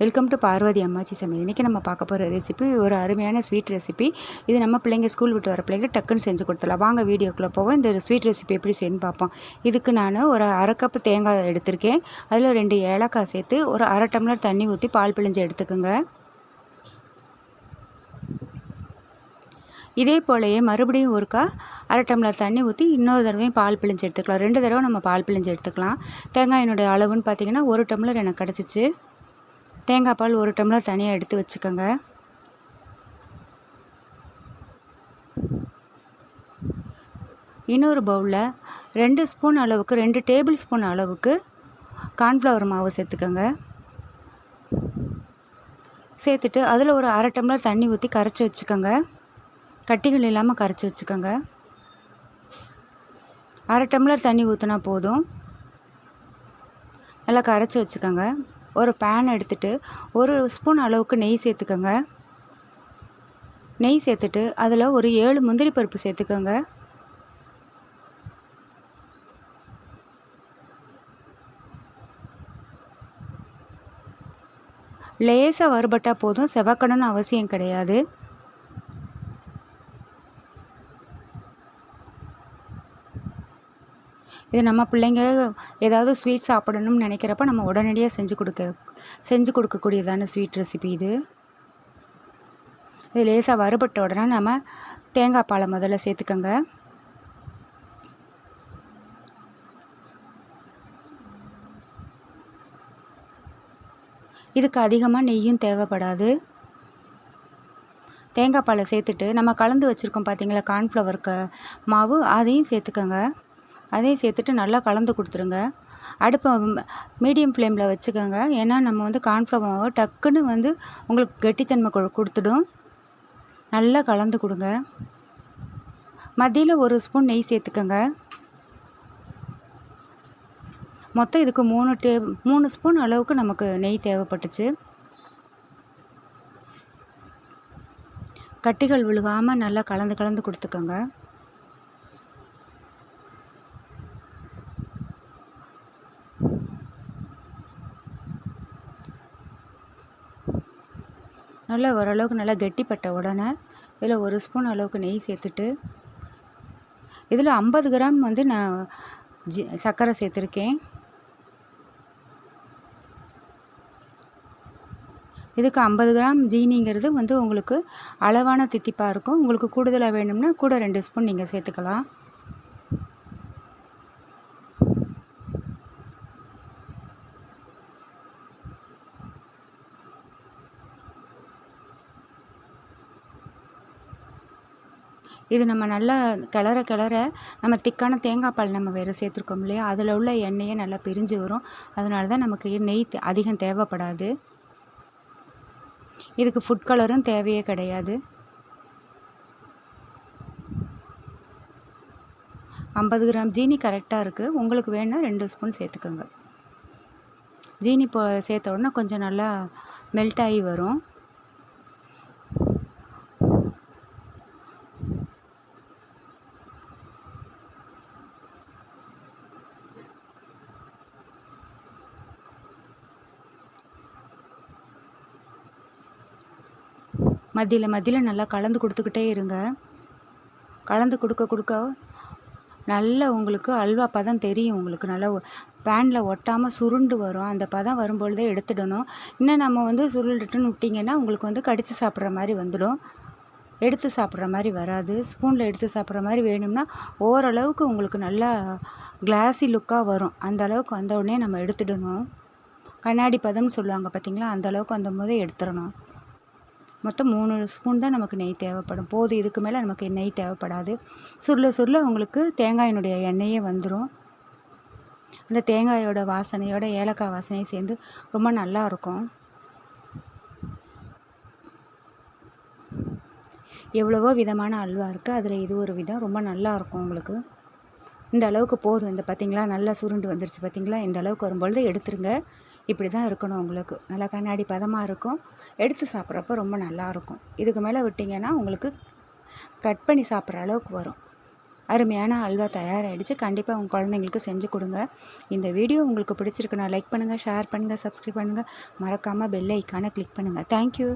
Welcome to Parvati அம்மாச்சி சமையல் இன்றைக்கி நம்ம பார்க்க போகிற ரெசிபி ஒரு அருமையான ஸ்வீட் ரெசிபி இது நம்ம பிள்ளைங்க ஸ்கூல் விட்டு வர பிள்ளைங்க டக்குன்னு செஞ்சு கொடுத்துடலாம். வாங்க வீடியோக்குள்ளே போவோம். இந்த ஸ்வீட் ரெசிபி எப்படி செய்யணும் பார்ப்போம். இதுக்கு நான் ஒரு அரை கப்பு தேங்காய் எடுத்திருக்கேன். அதில் ரெண்டு ஏலக்காய் சேர்த்து ஒரு அரை டம்ளர் தண்ணி ஊற்றி பால் பிழிஞ்சு எடுத்துக்கோங்க. இதே போலயே மறுபடியும் ஒருக்கா அரை டம்ளர் தண்ணி ஊற்றி இன்னொரு தடவையும் பால் பிழிஞ்சு எடுத்துக்கலாம். ரெண்டு தடவை நம்ம பால் பிழிஞ்சு எடுத்துக்கலாம். தேங்காயினுடைய அளவுன்னு பார்த்தீங்கன்னா ஒரு டம்ளர் எனக்கு கிடச்சிச்சு. தேங்காய் பால் ஒரு டம்ளர் தனியாக எடுத்து வச்சுக்கோங்க. இன்னொரு பவுலில் ரெண்டு ஸ்பூன் அளவுக்கு ரெண்டு டேபிள் ஸ்பூன் அளவுக்கு கார்ன்ஃப்ளவர் மாவு சேர்த்துக்கோங்க. சேர்த்துட்டு அதில் ஒரு அரை டம்ளர் தண்ணி ஊற்றி கரைச்சி வச்சுக்கோங்க. கட்டிகள் இல்லாமல் கரைச்சி வச்சுக்கோங்க. அரை டம்ளர் தண்ணி ஊற்றினா போதும். நல்லா கரைச்சி வச்சுக்கோங்க. ஒரு பேன் எடுத்துகிட்டு ஒரு ஸ்பூன் அளவுக்கு நெய் சேர்த்துக்கோங்க. நெய் சேர்த்துட்டு அதில் ஒரு ஏழு முந்திரி பருப்பு சேர்த்துக்கோங்க. லேசாக வறுபட்டால் போதும். செவக்கணும்னு அவசியம் கிடையாது. இது நம்ம பிள்ளைங்க ஏதாவது ஸ்வீட் சாப்பிடணும்னு நினைக்கிறப்ப நம்ம உடனடியாக செஞ்சு கொடுக்க செஞ்சு கொடுக்கக்கூடியதான ஸ்வீட் ரெசிபி இது. இது லேசாக வறுபட்ட உடனே நம்ம தேங்காய் பாலை முதல்ல சேர்த்துக்கோங்க. இதுக்கு அதிகமாக நெய்யும் தேவைப்படாது. தேங்காய் பாலை சேர்த்துட்டு நம்ம கலந்து வச்சுருக்கோம் பார்த்தீங்களா கார்ன்ஃப்ளவர் மாவு அதையும் சேர்த்துக்கோங்க. அதையும் சேர்த்துட்டு நல்லா கலந்து கொடுத்துருங்க. அடுப்பை மீடியம் ஃப்ளேமில் வச்சுக்கோங்க. ஏன்னா நம்ம வந்து கார்ன்ஃப்ளவர் மாவு டக்குன்னு வந்து உங்களுக்கு கெட்டித்தன்மை கொ கொடுத்துடும். நல்லா கலந்து கொடுங்க. மதியில் ஒரு ஸ்பூன் நெய் சேர்த்துக்கோங்க. மொத்தம் இதுக்கு மூணு டே மூணு ஸ்பூன் அளவுக்கு நமக்கு நெய் தேவைப்பட்டுச்சு. கட்டிகள் விழுகாமல் நல்லா கலந்து கலந்து கொடுத்துக்கோங்க. நல்லா ஓரளவுக்கு நல்லா கெட்டிப்பட்ட உடனே இதில் ஒரு ஸ்பூன் அளவுக்கு நெய் சேர்த்துட்டு இதில் ஐம்பது கிராம் வந்து நான் ஜி சர்க்கரை சேர்த்துருக்கேன். இதுக்கு ஐம்பது கிராம் ஜீனிங்கிறது வந்து உங்களுக்கு அளவான தித்திப்பாக இருக்கும். உங்களுக்கு கூடுதலாக வேணும்னா கூட ரெண்டு ஸ்பூன் நீங்கள் சேர்த்துக்கலாம். இது நம்ம நல்லா கிளற கிளற நம்ம திக்கான தேங்காய் பால் நம்ம வேறு சேர்த்துருக்கோம் இல்லையா? அதில் உள்ள எண்ணெயே நல்லா பிரிஞ்சு வரும். அதனால தான் நமக்கு நெய் அதிகம் தேவைப்படாது. இதுக்கு ஃபுட் கலரும் தேவையே கிடையாது. ஐம்பது கிராம் ஜீனி கரெக்டாக இருக்குது உங்களுக்கு வேணால் ரெண்டு ஸ்பூன் சேர்த்துக்கோங்க. ஜீனி போ சேர்த்த உடனே கொஞ்சம் நல்லா மெல்ட் ஆகி வரும். மத்தியில் மத்தியில் நல்லா கலந்து கொடுத்துக்கிட்டே இருங்க. கலந்து கொடுக்க கொடுக்க நல்ல உங்களுக்கு அல்வா பதம் தெரியும் உங்களுக்கு. நல்லா பேனில் ஒட்டாமல் சுருண்டு வரும். அந்த பதம் வரும்பொழுதே எடுத்துடணும். இன்னும் நம்ம வந்து சுருண்டுட்டுன்னு விட்டிங்கன்னா உங்களுக்கு வந்து கடித்து சாப்பிட்ற மாதிரி வந்துடும். எடுத்து சாப்பிட்ற மாதிரி வராது. ஸ்பூனில் எடுத்து சாப்பிட்ற மாதிரி வேணும்னா ஓரளவுக்கு உங்களுக்கு நல்லா கிளாஸி லுக்காக வரும். அந்த அளவுக்கு வந்த உடனே நம்ம எடுத்துடணும். கண்ணாடி பதம்னு சொல்லுவாங்க பார்த்தீங்களா அந்த அளவுக்கு வந்த போதே எடுத்துடணும். மொத்தம் மூணு ஸ்பூன் தான் நமக்கு நெய் தேவைப்படும். போதும் இதுக்கு மேலே நமக்கு நெய் தேவைப்படாது. சுருள சுருள உங்களுக்கு தேங்காயினுடைய எண்ணெயே வந்துடும் அந்த தேங்காயோட வாசனையோட ஏலக்காய் வாசனையும் சேர்ந்து ரொம்ப நல்லா இருக்கும். எவ்வளவோ விதமான அல்வா இருக்குது அதில் இது ஒரு விதம். ரொம்ப நல்லா இருக்கும் உங்களுக்கு. இந்த அளவுக்கு போதும். இந்த பார்த்திங்களா நல்லா சுருண்டு வந்துருச்சு பார்த்திங்களா இந்த அளவுக்கு வரும்பொழுது எடுத்துருங்க. இப்படி தான் இருக்கணும் உங்களுக்கு நல்லா கண்ணாடி பதமாக இருக்கும். எடுத்து சாப்பிட்றப்ப ரொம்ப நல்லாயிருக்கும் இதுக்கு மேலே விட்டிங்கன்னா உங்களுக்கு கட் பண்ணி சாப்பிட்ற அளவுக்கு வரும். அருமையான அல்வா தயாராகிடுச்சு கண்டிப்பாக உங்கள் குழந்தைங்களுக்கு செஞ்சு கொடுங்க. இந்த வீடியோ உங்களுக்கு பிடிச்சிருக்குன்னா லைக் பண்ணுங்கள் ஷேர் பண்ணுங்கள் சப்ஸ்கிரைப் பண்ணுங்கள் மறக்காமல் பெல் ஐக்கானை கிளிக் பண்ணுங்கள் தேங்க்யூ